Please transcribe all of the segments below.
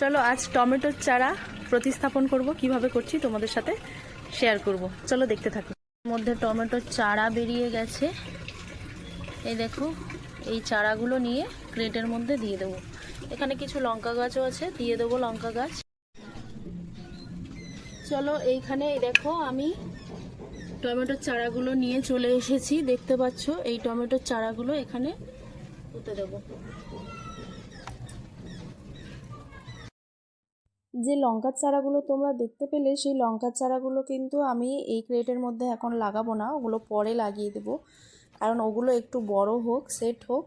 চলো, আজ টমেটোর চারা প্রতিস্থাপন করব, কীভাবে করছি তোমাদের সাথে শেয়ার করব। চলো, দেখতে থাকো। মধ্যে টমেটোর চারা বেরিয়ে গেছে। এই দেখো, এই চারাগুলো নিয়ে ক্রেটের মধ্যে দিয়ে দেবো। এখানে কিছু লঙ্কা গাছও আছে, দিয়ে দেবো লঙ্কা গাছ। চলো, এইখানে এই দেখো, আমি টমেটোর চারাগুলো নিয়ে চলে এসেছি, দেখতে পাচ্ছ? এই টমেটোর চারাগুলো এখানে পুঁতে দেবো। যে লঙ্কার চারাগুলো তোমরা দেখতে পেলে, সেই লঙ্কার চারাগুলো কিন্তু আমি এই ক্রেটের মধ্যে এখন লাগাবো না। ওগুলো পরে লাগিয়ে দেবো। কারণ ওগুলো একটু বড় হোক, সেট হোক,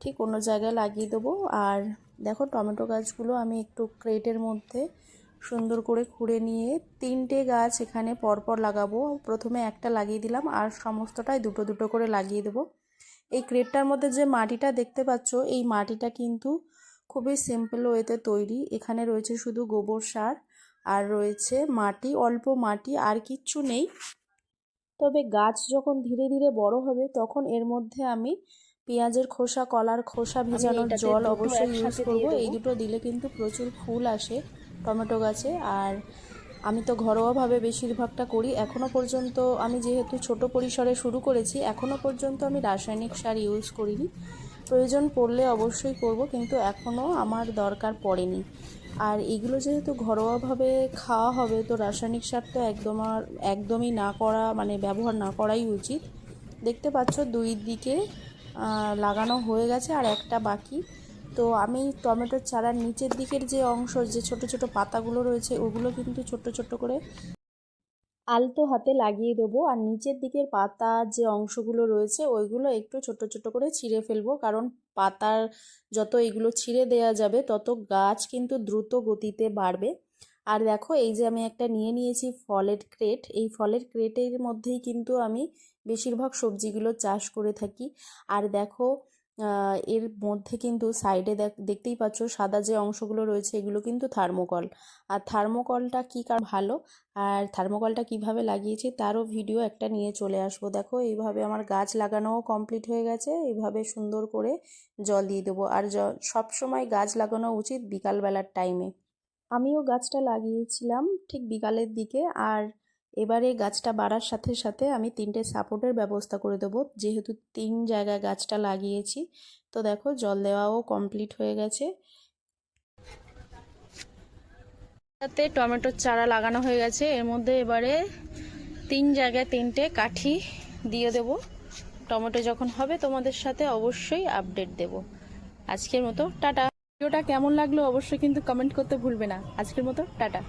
ঠিক অন্য জায়গায় লাগিয়ে দেবো। আর দেখো, টমেটো গাছগুলো আমি একটু ক্রেটের মধ্যে সুন্দর করে খুঁড়ে নিয়ে তিনটে গাছ এখানে পরপর লাগাবো। প্রথমে একটা লাগিয়ে দিলাম আর সমস্তটাই দুটো দুটো করে লাগিয়ে দেবো। এই ক্রেটটার মধ্যে যে মাটিটা দেখতে পাচ্ছ, এই মাটিটা কিন্তু খুবই সিম্পল ওয়েতে তৈরি। এখানে রয়েছে শুধু গোবর সার আর রয়েছে মাটি অল্প মাটি আর কিচ্ছু নেই। তবে গাছ যখন ধীরে ধীরে বড় হবে তখন এর মধ্যে আমি পেঁয়াজের খোসা কলার খোসা ভেজানোর জল অবশ্যই ইউজ করব। এই দুটো দিলে কিন্তু প্রচুর ফুল আসে টমেটো গাছে। আর আমি তো ঘরোয়াভাবে বেশিরভাগটা করি। এখনও পর্যন্ত আমি যেহেতু ছোট পরিসরে শুরু করেছি এখনও পর্যন্ত আমি রাসায়নিক সার ইউজ করিনি। প্রয়োজন পড়লে অবশ্যই করব, কিন্তু এখনও আমার দরকার পড়েনি। আর এগুলো যেহেতু ঘরোয়াভাবে খাওয়া হবে, তো রাসায়নিক সার তো একদম আর একদমই না করা মানে ব্যবহার না করাই উচিত। দেখতে পাচ্ছ দুই দিকে লাগানো হয়ে গেছে আর একটা বাকি। তো আমি টমেটোর চারার নিচের দিকের যে অংশ, যে ছোট ছোট পাতাগুলো রয়েছে, ওগুলো কিন্তু ছোট্ট ছোট্ট করে আলতো হাতে লাগিয়ে দেবো। আর নিচের দিকের পাতার যে অংশগুলো রয়েছে, ওইগুলো একটু ছোট ছোট করে ছিঁড়ে ফেলব। কারণ পাতার যত এগুলো ছিঁড়ে দেওয়া যাবে, তত গাছ কিন্তু দ্রুত গতিতে বাড়বে। আর দেখো, এই যে আমি একটা নিয়ে নিয়েছি ফলের ক্রেট। এই ফলের ক্রেটের মধ্যেই কিন্তু আমি বেশিরভাগ সবজিগুলো চাষ করে থাকি। আর দেখো এর মধ্যে কিন্তু সাইডে দেখতেই পাচ্ছ সাদা যে অংশগুলো রয়েছে, এগুলো কিন্তু থার্মোকল আর থার্মোকলটা কী কার ভালো? আর থার্মোকলটা কীভাবে লাগিয়েছি তারও ভিডিও একটা নিয়ে চলে আসব। দেখো, এইভাবে আমার গাছ লাগানোও কমপ্লিট হয়ে গেছে। এইভাবে সুন্দর করে জল দিয়ে দেবো। আর সব সময় গাছ লাগানো উচিত বিকালবেলার টাইমে আমিও গাছটা লাগিয়েছিলাম ঠিক বিকালের দিকে। আর এবারে গাছটা বাড়ার সাথে সাথে আমি তিনটে সাপোর্টের ব্যবস্থা করে দেবো। যেহেতু তিন জায়গায় গাছটা লাগিয়েছি, তো দেখো জল দেওয়াও কমপ্লিট হয়ে গেছে। তাতে টমেটোর চারা লাগানো হয়ে গেছে। এর মধ্যে এবারে তিন জায়গায় তিনটে কাঠি দিয়ে দেব। টমেটো যখন হবে তোমাদের সাথে অবশ্যই আপডেট দেব। আজকের মতো টাটা। ভিডিওটা কেমন লাগল অবশ্যই কিন্তু কমেন্ট করতে ভুলবে না। আজকের মতো টাটা।